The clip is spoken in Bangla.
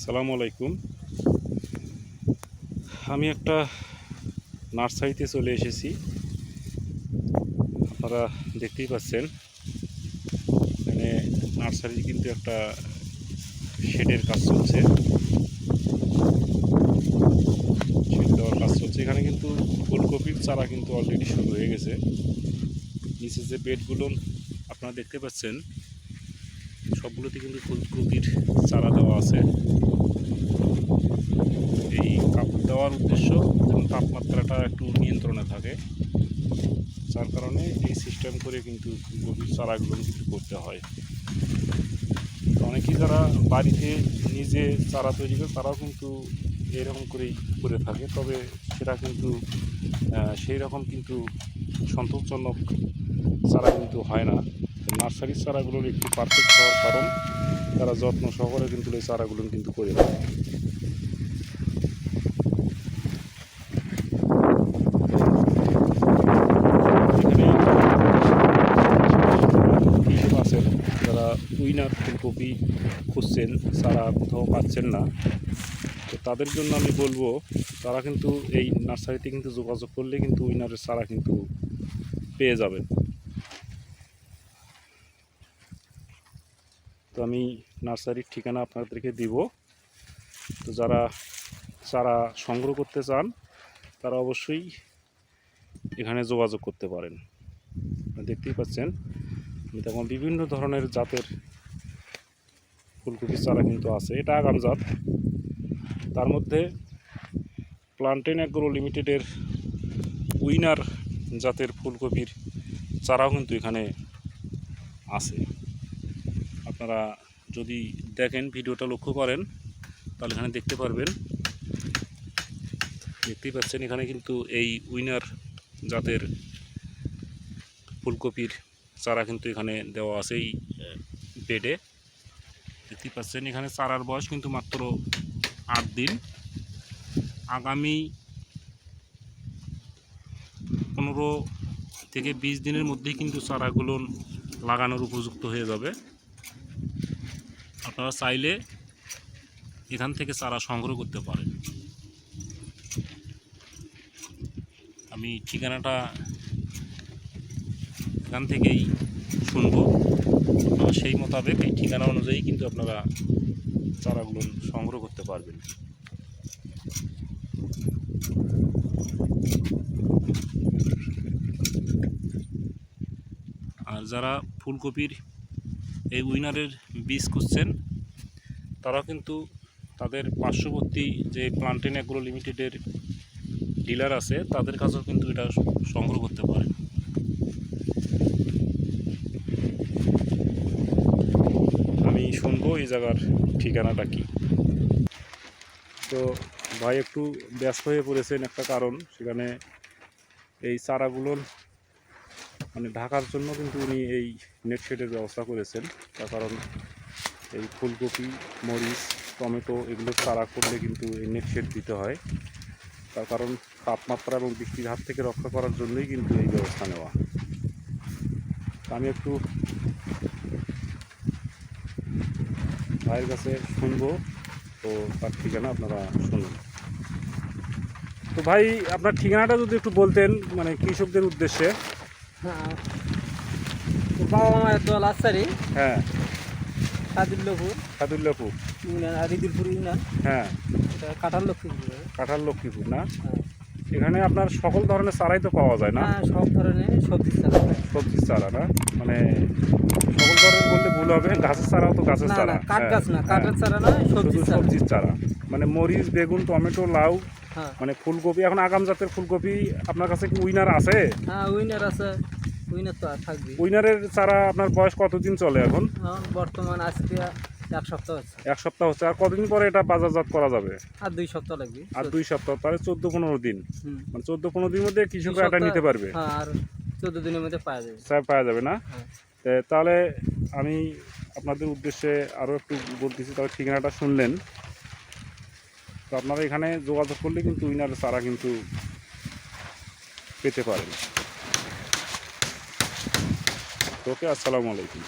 আসসালামু আলাইকুম। আমি একটা নার্সারিতে চলে এসেছি। আপনারা দেখতেই পাচ্ছেন, এখানে নার্সারি কিন্তু একটা শেডের কাজ চলছে। শেড দেওয়ার কাজ চলছে। এখানে কিন্তু ফুলকপির চারা কিন্তু অলরেডি শুরু হয়ে গেছে। নিচে যে বেডগুলো আপনারা দেখতে পাচ্ছেন সবগুলোতে কিন্তু ফুলকপির চারা দেওয়া আছে। এই কাপড় দেওয়ার উদ্দেশ্য যেন তাপমাত্রাটা একটু নিয়ন্ত্রণে থাকে। যার কারণে এই সিস্টেম করে কিন্তু ফুলকপির চারাগুলো কিন্তু করতে হয়। অনেকেই যারা বাড়িতে নিজে চারা তৈরি করে, তারাও কিন্তু এরকম করেই করে থাকে। তবে সেটা কিন্তু সেই রকম কিন্তু সন্তোষজনক চারা কিন্তু হয় না। নার্সারির চারাগুলোর একটু পারফেক্ট হওয়ার কারণ, তারা যত্ন সহকারে কিন্তু এই চারাগুলো কিন্তু করে থাকে যারা উইনার ফুলকপি খুঁজছেন, চারা কোথাও পাচ্ছেন না। তো তাদের জন্য আমি বলব, তারা কিন্তু এই নার্সারিতে কিন্তু যোগাযোগ করলে কিন্তু উইনারের চারা কিন্তু পেয়ে যাবেন। তো আমি নার্সারির ঠিকানা আপনাদেরকে দিব। তো যারা চারা সংগ্রহ করতে চান, তারা অবশ্যই এখানে যোগাযোগ করতে পারেন। দেখতেই পাচ্ছেন, আমি তখন বিভিন্ন ধরনের জাতের ফুলকপির চারা কিন্তু আছে। এটা আগাম জাত। তার মধ্যে প্লান্টেন অ্যাগ্রো লিমিটেডের উইনার জাতের ফুলকপির চারাও কিন্তু এখানে আছে। আপনারা যদি দেখেন ভিডিওটা লক্ষ্য করেন, তাহলে এখানে দেখতে পারবেন। দেখতেই পাচ্ছেন এখানে কিন্তু এই উইনার জাতের ফুলকপির চারা কিন্তু এখানে দেওয়া আছে এই বেডে। দেখতেই পাচ্ছেন এখানে চারার বয়স কিন্তু মাত্র আট দিন। আগামী পনেরো থেকে বিশ দিনের মধ্যেই কিন্তু চারাগুলো লাগানোর উপযুক্ত হয়ে যাবে। আপনারা চাইলে এখান থেকে চারা সংগ্রহ করতে পারেন। আমি ঠিকানাটা এখান থেকেই শুনব। আপনারা সেই মোতাবেক এই ঠিকানা অনুযায়ী কিন্তু আপনারা চারাগুলো সংগ্রহ করতে পারবেন। আর যারা ফুলকপির এই উইনারের বীজ খুঁজছেন। তারাও কিন্তু তাদের পার্শ্ববর্তী যে প্লান্টেন অ্যাগ্রো লিমিটেডের ডিলার আছে, তাদের কাছেও কিন্তু এটা সংগ্রহ করতে পারেন। আমি শুনব এই জায়গার ঠিকানাটা কি। তো ভাই একটু ব্যস্ত হয়ে পড়েছেন একটা কারণ, সেখানে এই চারাগুলোর মানে ঢাকার জন্য কিন্তু উনি এই নেট শেডের ব্যবস্থা করেছেন। তার কারণ এই ফুলকপি, মরিচ, টমেটো এগুলো চারা করলে কিন্তু এই নেট শেড দিতে হয়। তার কারণ তাপমাত্রা এবং বৃষ্টির হাত থেকে রক্ষা করার জন্যই কিন্তু এই ব্যবস্থা নেওয়া। আমি একটু ভাইয়ের কাছে শুনব। তো তার ঠিকানা আপনারা শুনুন। তো ভাই, আপনার ঠিকানাটা যদি একটু বলতেন মানে কৃষকদের উদ্দেশ্যে। বাবা মায়ের দল আসারি হ্যাঁ। সাদুল্লপুর। সাদুল্লাপুর। ইউনিয়ন আর ইদুলপুর ইউনিয়ন। হ্যাঁ। এটা কাঁঠাল লক্ষ্মীপুর। কাঁঠাল লক্ষ্মীপুর না? হ্যাঁ। এখানে আপনার সকল ধরনের চারাই তো পাওয়া যায় না? হ্যাঁ সব ধরনের সবজি হয়। সবজির চারা না? মানে সকল ধরনের বললে ভুল হবে গাছের চারাও তো গাছের চারা। কাঠ হ্যাঁ, গাছ না হ্যাঁ। কাঠের চারা না সবজি সবজির চারা। মানে মরিচ বেগুন টমেটো লাউ হ্যাঁ মানে ফুলকপি এখন আগাম জাতের ফুলকপি আপনার কাছে কি উইনার আছে? হ্যাঁ উইনার আছে। উইনার তো আর থাকবে উইনারের চারা আপনার বয়স কতদিন চলে এখন? এখন বর্তমান আজকে এক সপ্তাহ হচ্ছে। এক সপ্তাহ হচ্ছে। আর কতদিন পরে এটা বাজারজাত করা যাবে? আর দুই সপ্তাহ লাগবে। আর দুই সপ্তাহ তাহলে চোদ্দ পনেরো দিন মানে চোদ্দ পনেরো দিনের মধ্যে কৃষকরা এটা নিতে পারবে। হ্যাঁ আর চোদ্দ দিনের মধ্যে পাওয়া যাবে। স্যার পাওয়া যাবে না? হ্যাঁ। তাহলে আমি আপনাদের উদ্দেশ্যে আরও একটু বলতেছি তাহলে ঠিকানাটা শুনলেন। তো আপনারা এখানে যোগাযোগ করলে কিন্তু উইনার চারা কিন্তু পেতে পারেন। ওকে আসসালামু আলাইকুম।